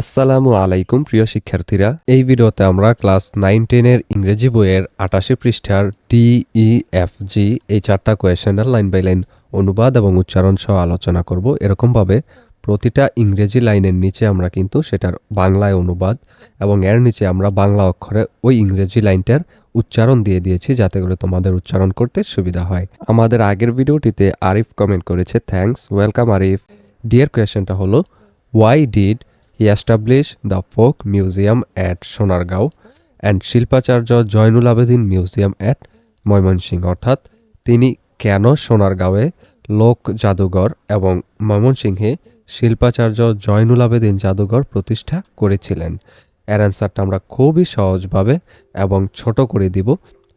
আসসালামু আলাইকুম, প্রিয় শিক্ষার্থীরা। এই ভিডিওতে আমরা ক্লাস নাইন টেনের ইংরেজি বইয়ের আটাশি পৃষ্ঠার ডি ই এফ জি এই চারটা কোয়েশনের লাইন বাই লাইন অনুবাদ এবং উচ্চারণ সহ আলোচনা করব। এরকমভাবে প্রতিটা ইংরেজি লাইনের নিচে আমরা কিন্তু সেটার বাংলায় অনুবাদ এবং এর নিচে আমরা বাংলা অক্ষরে ওই ইংরেজি লাইনটার উচ্চারণ দিয়ে দিয়েছি যাতে করে তোমাদের উচ্চারণ করতে সুবিধা হয়। আমাদের আগের ভিডিওটিতে আরিফ কমেন্ট করেছে থ্যাঙ্কস ওয়েলকাম আরিফ। ডিয়ার কোয়েশনটা হলো why did he establish the folk museum at Sonargaon and Shilpacharya Zainul Abedin museum at Mymensingh অর্থাৎ তিনি কেন সোনারগাঁওয়ে লোক জাদুঘর এবং ময়মনসিংহে শিল্পাচার্য জয়নুল আবেদিন জাদুঘর প্রতিষ্ঠা করেছিলেন? এর অ্যান্সারটা আমরা খুবই সহজভাবে এবং ছোট করে দিব।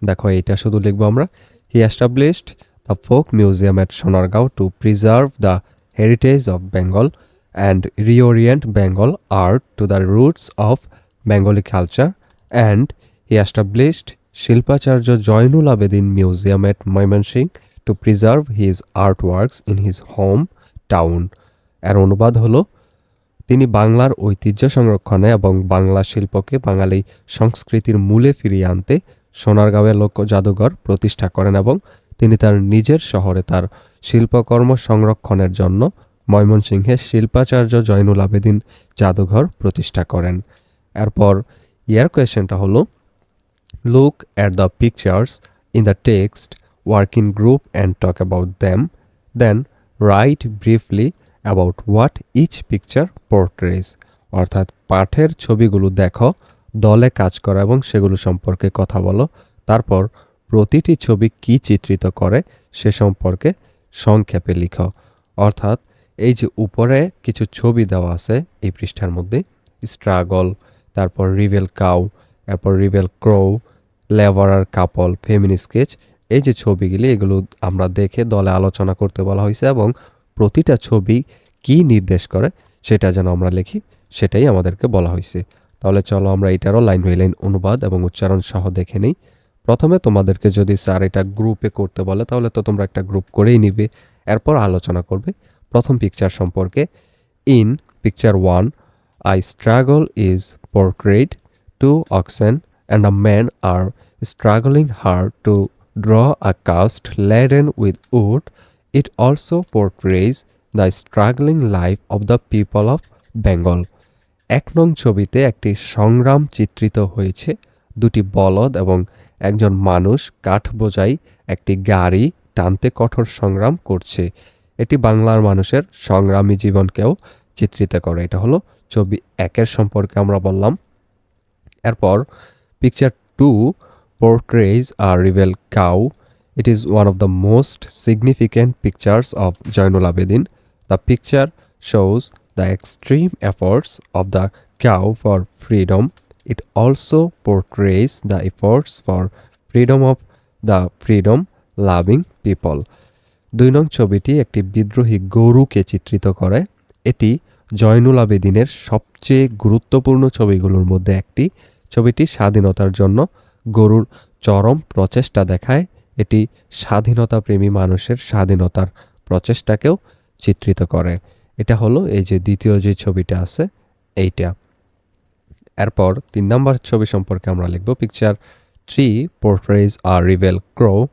দেখো, এইটা শুধু লিখব আমরা। He established the folk museum at Sonargaon to preserve the heritage of Bengal and reorient Bengal art to the roots of Bengali culture and he established Shilpacharya Joinul Abedin Museum at Mymensingh to preserve his artworks in his home town. এর অনুবাদ হলো তিনি বাংলার ঐতিহ্য সংরক্ষণে এবং বাংলা শিল্পকে বাঙালি সংস্কৃতির মূলে ফিরিয়ে আনতে সোনারগাঁওয়ের লোক জাদুঘর প্রতিষ্ঠা করেন এবং তিনি তার নিজের শহরে তার শিল্পকর্ম সংরক্ষণের জন্য ময়মনসিংহে শিল্পাচার্য জয়নুল আবেদিন জাদুঘর প্রতিষ্ঠা করেন। এরপর ইয়ার কোয়েশ্চেনটা হলো look at the pictures in the text work in group and talk about them then write briefly about what each picture portrays অর্থাৎ পাঠের ছবিগুলো দেখো, দলে কাজ করা এবং সেগুলো সম্পর্কে কথা বলো। তারপর প্রতিটি ছবি কি চিত্রিত করে সে সম্পর্কে সংক্ষেপে লিখো। অর্থাৎ এই যে উপরে কিছু ছবি দেওয়া আছে এই পৃষ্ঠার মধ্যে স্ট্রাগল তারপর রিভেল কাউ তারপর রিভেল ক্রো লেভারার কাপল ফেমিনি স্কেচ এই যে ছবিগুলি, এগুলো আমরা দেখে দলে আলোচনা করতে বলা হয়েছে এবং প্রতিটা ছবি কি নির্দেশ করে সেটা যেন আমরা লিখি, সেটাই আমাদেরকে বলা হয়েছে। তাহলে চলো আমরা এটারও লাইন বাই লাইন অনুবাদ এবং উচ্চারণ সহ দেখে নিই। প্রথমে তোমাদেরকে যদি স্যার এটা গ্রুপে করতে বলে, তাহলে তো তোমরা একটা গ্রুপ করেই নিবে, এরপর আলোচনা করবে। প্রথম পিকচার সম্পর্কে। In picture one a struggle is portrayed two oxen and a man are struggling hard to draw a cart laden with wood it also portrays the struggling life of the people of Bengal এক নং ছবিতে একটি সংগ্রাম চিত্রিত হয়েছে। দুটি বলদ এবং একজন মানুষ কাঠ বোঝাই একটি গাড়ি টানতে কঠোর সংগ্রাম করছে। এটি বাংলার মানুষের সংগ্রামী জীবনকেও চিত্রিত করে। এটা হলো ছবি একের সম্পর্কে আমরা বললাম। এরপর picture two portrays R reveal cow it is one of the most significant pictures of Zainul Abedin the picture shows the extreme efforts of the cow for freedom it also portrays the efforts for freedom of the freedom loving people দুই নং ছবিটি একটি বিদ্রোহী গরুকে চিত্রিত করে। এটি জয়নুল আবেদিনের সবচেয়ে গুরুত্বপূর্ণ ছবিগুলোর মধ্যে একটি। ছবিটি স্বাধীনতার জন্য গরুর চরম প্রচেষ্টা দেখায়। এটি স্বাধীনতাপ্রেমী মানুষের স্বাধীনতার প্রচেষ্টাকেও চিত্রিত করে। এটা হলো এই যে দ্বিতীয় যে ছবিটা আছে, এইটা। এরপর তিন নম্বর ছবি সম্পর্কে আমরা লিখব picture three portraits R reveal crow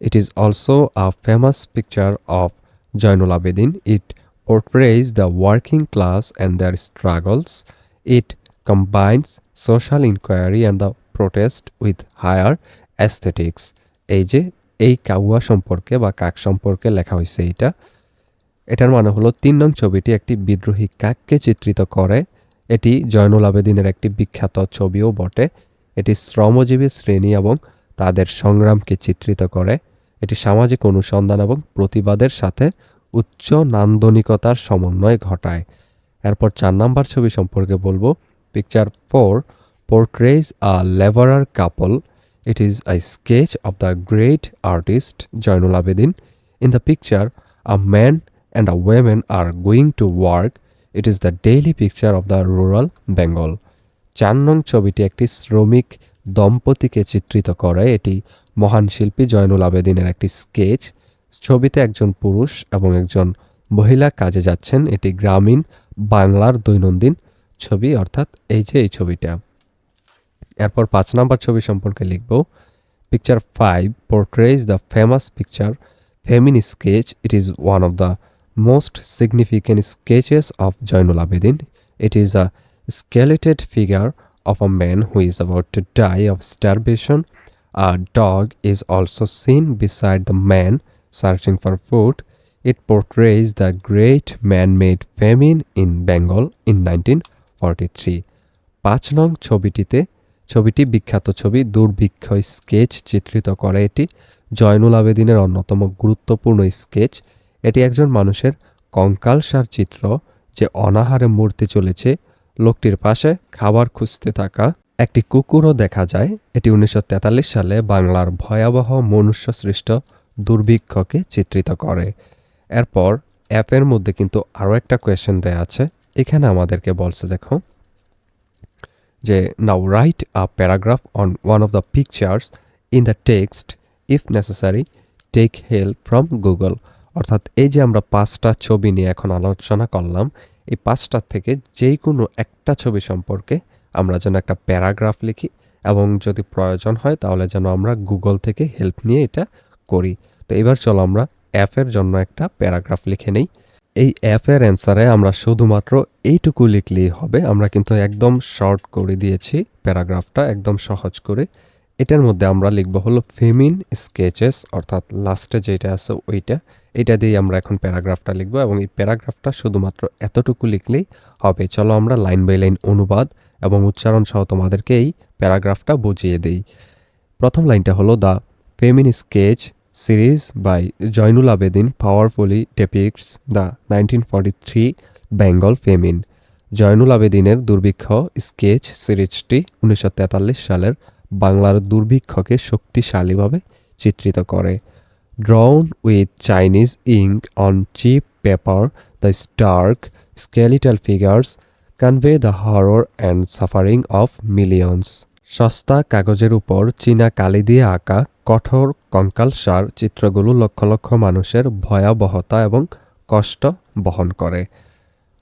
It is also a famous picture of Jainul Abedin. It portrays the working class and their struggles. It combines social inquiry and the protest with higher aesthetics. এই যে এই কাউয়া সম্পর্কে বা কাক সম্পর্কে লেখা হয়েছে এটা এটার মানে হলো তিন নং ছবিটি একটি বিদ্রোহী কাককে চিত্রিত করে এটি জয়নুল আবেদিনের একটি বিখ্যাত ছবিও বটে এটি শ্রমজীবী শ্রেণি এবং তাদের সংগ্রামকে চিত্রিত করে এটি সামাজিক অনুসন্ধান এবং প্রতিবাদের সাথে উচ্চ নান্দনিকতার সমন্বয় ঘটায়। এরপর চার নাম্বার ছবি সম্পর্কে বলব। Picture four portrays a লেভারার couple it is a sketch of the great artist Zainul Abedin in the picture a man and a woman are going to work it is the daily picture of the rural Bengal চার নং ছবিটি একটি শ্রমিক দম্পতিকে চিত্রিত করে এটি মহান শিল্পী জয়নুল আবেদিনের একটি স্কেচ। ছবিতে একজন পুরুষ এবং একজন মহিলা কাজে যাচ্ছেন। এটি গ্রামীণ বাংলার দৈনন্দিন ছবি, অর্থাৎ এই যে এই ছবিটা। এরপর পাঁচ নাম্বার ছবি সম্পর্কে লিখব। Picture five portrays the famous picture famine sketch it is one of the most significant sketches of Zainul Abedin it is a skeletal figure of a man who is about to die of starvation. A dog is also seen beside the man searching for food. It portrays the great man made famine in Bengal in 1943. পাঁচ নং ছবিটিতে ছবিটি বিখ্যাত ছবি দুর্ভিক্ষ sketch চিত্রিত করে এটি জয়নুল আবেদিনের অন্যতম গুরুত্বপূর্ণ স্কেচ এটি একজন মানুষের কঙ্কালসার চিত্র যে অনাহারে মূর্তি চলেছে লোকটির পাশে খাবার খুঁজতে থাকা একটি কুকুরও দেখা যায়। এটি উনিশশো তেতাল্লিশ সালে বাংলার ভয়াবহ মনুষ্য সৃষ্ট দুর্ভিক্ষকে চিত্রিত করে। এরপর অ্যাপের মধ্যে কিন্তু আরও একটা কোয়েশ্চেন দেয়া আছে। এখানে আমাদেরকে বলছে, দেখো, যে now write a paragraph on one of the pictures in the text if necessary take help from Google অর্থাৎ এই যে আমরা পাঁচটা ছবি নিয়ে এখন আলোচনা করলাম এই পাঁচটার থেকে যেই কোনো একটা ছবি সম্পর্কে আমরা যেন একটা প্যারাগ্রাফ লিখি এবং যদি প্রয়োজন হয় তাহলে যেন আমরা গুগল থেকে হেল্প নিয়ে এটা করি। তো এবার চলো আমরা অ্যাপের জন্য একটা প্যারাগ্রাফ লিখে নেই। এই অ্যাপের অ্যান্সারে আমরা শুধুমাত্র এইটুকু লিখলেই হবে। আমরা কিন্তু একদম শর্ট করে দিয়েছি প্যারাগ্রাফটা, একদম সহজ করে। এটার মধ্যে আমরা লিখব হলো ফেমিন স্কেচেস অর্থাৎ লাস্টে যেটা আছে ওইটা। এটা দিয়ে আমরা এখন প্যারাগ্রাফটা লিখব এবং এই প্যারাগ্রাফটা শুধুমাত্র এতটুকু লিখলেই হবে। চলো আমরা লাইন বাই লাইন অনুবাদ এবং উচ্চারণ সহ তোমাদেরকে এই প্যারাগ্রাফটা বুঝিয়ে দিই। প্রথম লাইনটা হলো the famine sketch series by Zainul Abedin powerfully depicts the nineteen forty three Bengal famine Zainul আবেদিনের দুর্ভিক্ষ স্কেচ সিরিজটি উনিশশো তেতাল্লিশ সালের বাংলার দুর্ভিক্ষকে শক্তিশালীভাবে চিত্রিত করে। Drawn with Chinese ink on cheap paper the stark skeletal figures convey the horror and suffering of millions. সস্তা কাগজের উপর চীনা কালি দিয়ে আঁকা কঠোর কঙ্কালসার চিত্রগুলো লক্ষ লক্ষ মানুষের ভয়াবহতা এবং কষ্ট বহন করে।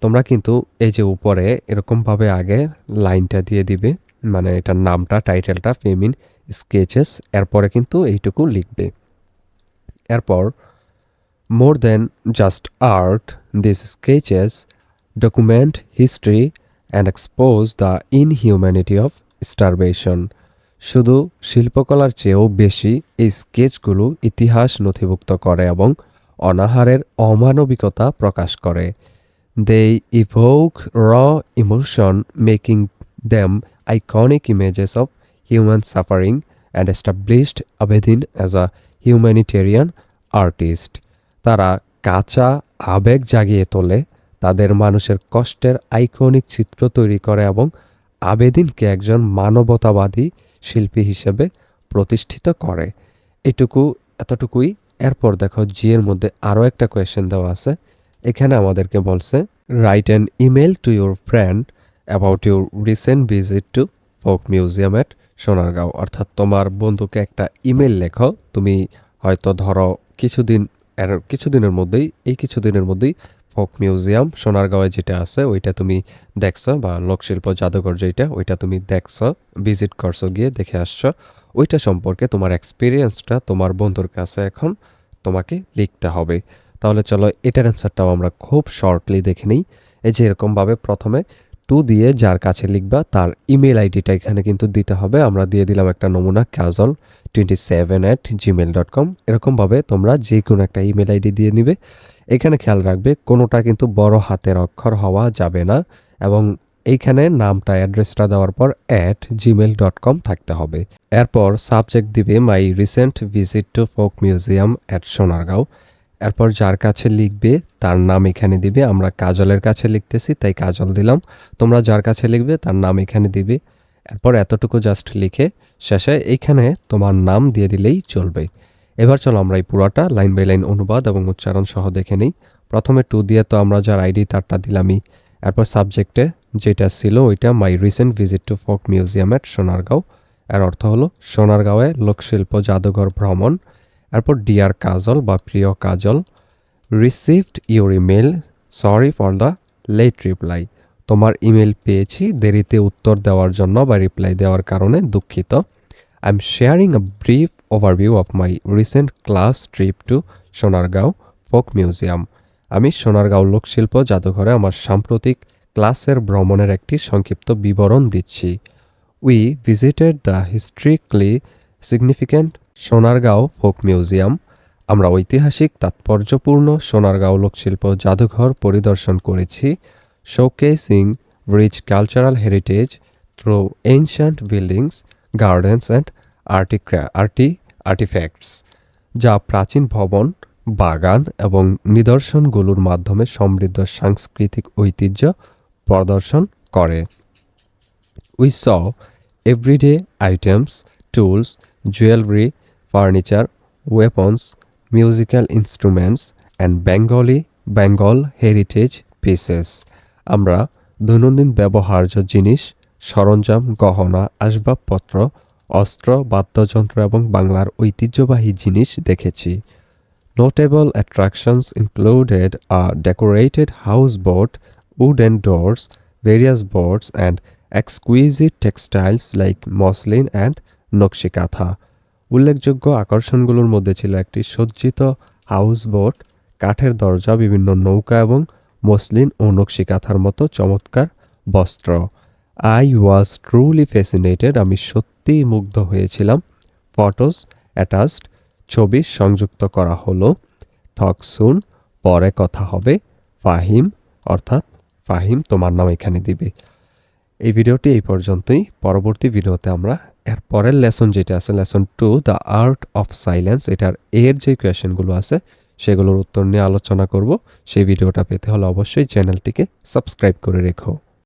তোমরা কিন্তু এই যে উপরে এরকমভাবে আগে লাইনটা দিয়ে দিবে। মানে এটার নামটা টাইটেলটা ফেমিন স্কেচেস, এরপরে কিন্তু এইটুকু লিখবে। এরপর more than just art this sketches document history and expose the inhumanity of starvation শুধু শিল্পকলার চেয়েও বেশি এই স্কেচগুলো ইতিহাস নথিভুক্ত করে এবং অনাহারের অমানবিকতা প্রকাশ করে। They evoke raw emotion making them iconic images of human suffering and established Abedin as a humanitarian artist তারা কাঁচা আবেগ জাগিয়ে তোলে, তাদের মানুষের কষ্টের আইকনিক চিত্র তৈরি করে এবং আবেদিনকে একজন মানবতাবাদী শিল্পী হিসেবে প্রতিষ্ঠিত করে। এটুকু, এতটুকুই। এরপর দেখো জি এর মধ্যে আরও একটা কোয়েশ্চেন দেওয়া আছে। এখানে আমাদেরকে বলছে write an email to your friend about your recent visit to folk museum at Sonargaon অর্থাৎ তোমার বন্ধুকে একটা ইমেল লেখো। তুমি হয়তো ধরো কিছুদিন কিছুদিনের মধ্যেই, এই কিছুদিনের মধ্যেই ফোক মিউজিয়াম সোনারগাঁওয়ে যেটা আছে, ওইটা তুমি দেখছ বা লোকশিল্প, জাদুঘর যেটা ওইটা তুমি দেখছ ভিজিট করছ, গিয়ে দেখে আসছো। ওইটা সম্পর্কে তোমার এক্সপিরিয়েন্সটা তোমার বন্ধুর কাছে এখন তোমাকে লিখতে হবে। তাহলে চলো এটার অ্যান্সারটাও আমরা খুব শর্টলি দেখে নিই। এই যে এরকমভাবে প্রথমে টু দিয়ে যার কাছে লিখবা তার ইমেল আইডিটা এখানে কিন্তু দিতে হবে। আমরা দিয়ে দিলাম একটা নমুনা Kajal twenty seven at Gmail dot com এরকমভাবে তোমরা যে কোনো একটা ইমেল আইডি দিয়ে নিবে। এখানে খেয়াল রাখবে, কোনোটা কিন্তু বড় হাতের অক্ষর হওয়া যাবে না এবং এইখানে নামটা অ্যাড্রেসটা দেওয়ার পর অ্যাট জিমেল ডট কম থাকতে হবে। এরপর সাবজেক্ট দিবে my recent visit to folk museum at Sonargaon এরপর যার কাছে লিখবে, তার নাম এখানে দিবে। আমরা কাজলের কাছে লিখতেছি, তাই কাজল দিলাম। তোমরা যার কাছে লিখবে, তার নাম এখানে দিবে। এরপর এতটুকু জাস্ট লিখে শেষে এইখানে তোমার নাম দিয়ে দিলেই চলবে। এবার চলো আমরা এই পুরোটা লাইন বাই লাইন অনুবাদ এবং উচ্চারণ সহ দেখে নিই। প্রথমে টু দিয়ে তো আমরা যার আইডি তারটা দিলামই। এরপর সাবজেক্টে যেটা ছিল ওইটা my recent visit to folk museum at Sonargaon এর অর্থ হলো, সোনারগাঁওয়ে লোকশিল্প জাদুঘর ভ্রমণ। এরপর ডিয়ার কাজল বা প্রিয় Kajal received your email sorry for the late reply তোমার ইমেল পেয়েছি, দেরিতে উত্তর দেওয়ার জন্য বা রিপ্লাই দেওয়ার কারণে দুঃখিত। I am sharing a brief overview of my recent class trip to Sonargaon folk museum আমি সোনারগাঁও লোকশিল্প জাদুঘরে আমার সাম্প্রতিক ক্লাসের ভ্রমণের একটি সংক্ষিপ্ত বিবরণ দিচ্ছি। We visited the historically significant Sonargaon folk museum. আমরা ঐতিহাসিক তাৎপর্যপূর্ণ সোনারগাঁও লোকশিল্প জাদুঘর পরিদর্শন করেছি। Showcasing, rich cultural heritage, through ancient buildings, gardens and আর্টিক্রা, আর্টি, আর্টিফ্যাক্টস, যা প্রাচীন ভবন, বাগান এবং নিদর্শনগুলোর মাধ্যমে সমৃদ্ধ সাংস্কৃতিক ঐতিহ্য প্রদর্শন করে। We saw everyday items tools jewellery furniture weapons musical instruments and Bengali Bengal heritage pieces আমরা দৈনন্দিন ব্যবহার্য জিনিস সরঞ্জাম গহনা আসবাবপত্র অস্ত্র বাদ্যযন্ত্র এবং বাংলার ঐতিহ্যবাহী জিনিস দেখেছি। Notable attractions Notable attractions included a decorated houseboat, wooden doors, various boards, and exquisite textiles like muslin and nakshi kantha উল্লেখযোগ্য আকর্ষণগুলোর মধ্যে ছিল একটি সজ্জিত হাউসবোট কাঠের দরজা, বিভিন্ন নৌকা এবং মসলিন ও নকশিকাঁথার মতো চমৎকার বস্ত্র। আই ওয়াজ ট্রুলি ফ্যাসিনেটেড আমি সত্যিই মুগ্ধ হয়েছিলাম। ফটোস অ্যাটাচড ছবি সংযুক্ত করা হলো। টক সুন পরে কথা হবে। ফাহিম, অর্থাৎ ফাহিম তোমার নাম এখানে দিবে। এই ভিডিওটি এই পর্যন্তই। পরবর্তী ভিডিওতে আমরা এর পরের লেসন যেটা আছে, lesson two the art of silence এটার এর যে কোয়েশনগুলো আছে, সেগুলোর উত্তর নিয়ে আলোচনা করব। সেই ভিডিওটা পেতে হলে অবশ্যই চ্যানেলটিকে সাবস্ক্রাইব করে রেখো।